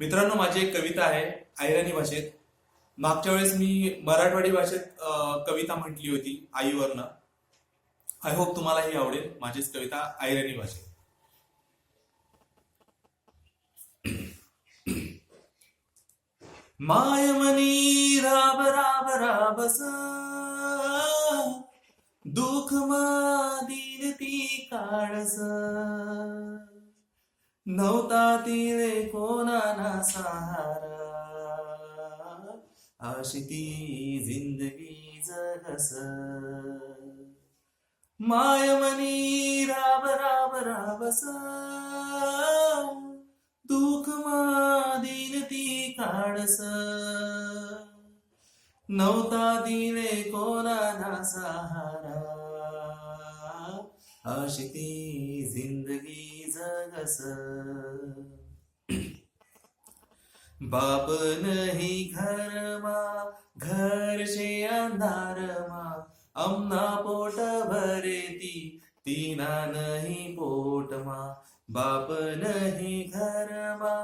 मित्रांनो माझी एक कविता आहे आयराणी भाषेत. मागच्या वेळेस मी मराठवाडी भाषेत कविता म्हटली होती आईवरनं. आय होप तुम्हाला ही आवडेल माझीच कविता आयराणी भाषेत. मायमनी राब राब राबस दुःख दीन ती काळस नव्हता तिले कोणाना सहारा. अशी ती जिंदगी जगस. मायमनी राब राब राबस. दुःख दीन ती काढस नव्हता दिले कोणाला सहारा. अशी ती जिंदगी जगस. बाप नही घर मा घर शे अंधार मा पोट भरे ती तीना नहीं पोट मा बाप नहीं घर मा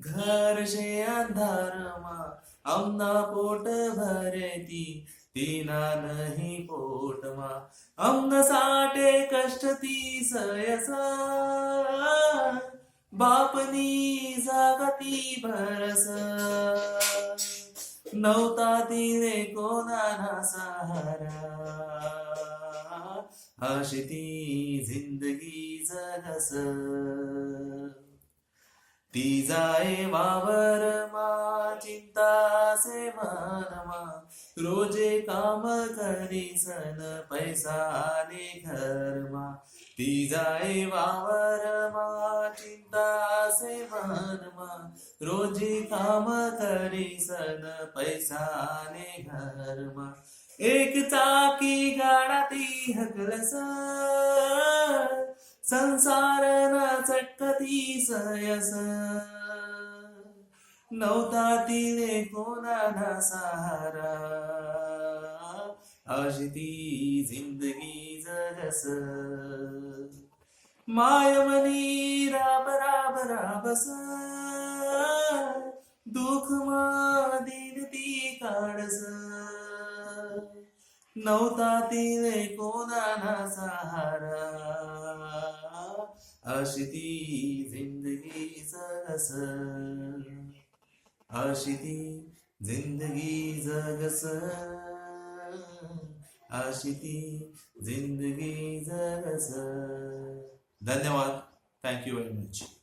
घर शे अंधार मा अमना पोट भरे ती तीना नहीं पोट मा अमन कष्ट ती सयसा बापनी जागती भरस. नव्हता तिने कोणाला सहारा. अशी ती जिंदगी जगस. ती जाय वावर मा चिंता. से मनमा रोजे काम करी सन पैसा आले घरमा। ती जाए वावर मा चिंता से मनमा रोजे काम करी सन पैसा आले घरमा। एक चाकी गाडा ती हकलस संसार ना चटकती सयस। नव्हता तिने कोणाला सहारा. अशी ती जिंदगी जगस. मायमनी राब राब राबस. दुःख दिन ती काढस. नव्हता तिने कोणाला सहारा. अशी ती जिंदगी जगस. आशिती जिंदगी जगस. आशिती जिंदगी जगस. धन्यवाद. Thank you very much